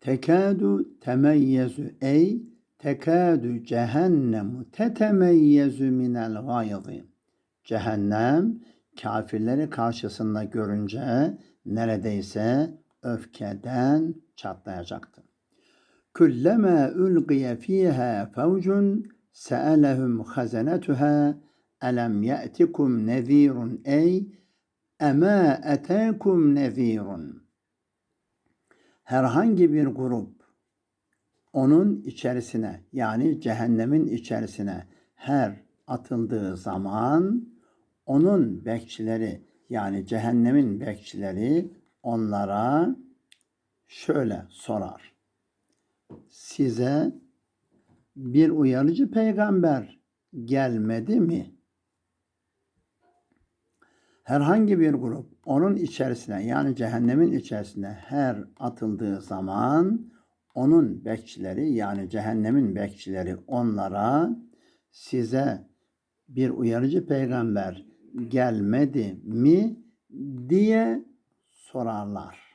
tekadu temeyyezu ey tekadu cehennemu tetemeyyezu minel gayzi. Cehennem kafirleri karşısında görünce neredeyse öfkeden çatlayacaktı. Kullama ulqiye fiha fawcun sa'alahum hazanetuha elem ye'tikum nezirun ey ema etekum nezirun. Herhangi bir grup onun içerisine yani cehennemin içerisine her atıldığı zaman onun bekçileri yani cehennemin bekçileri onlara şöyle sorar. Size bir uyarıcı peygamber gelmedi mi? Herhangi bir grup onun içerisine yani cehennemin içerisine her atıldığı zaman onun bekçileri yani cehennemin bekçileri onlara size bir uyarıcı peygamber gelmedi mi diye sorarlar.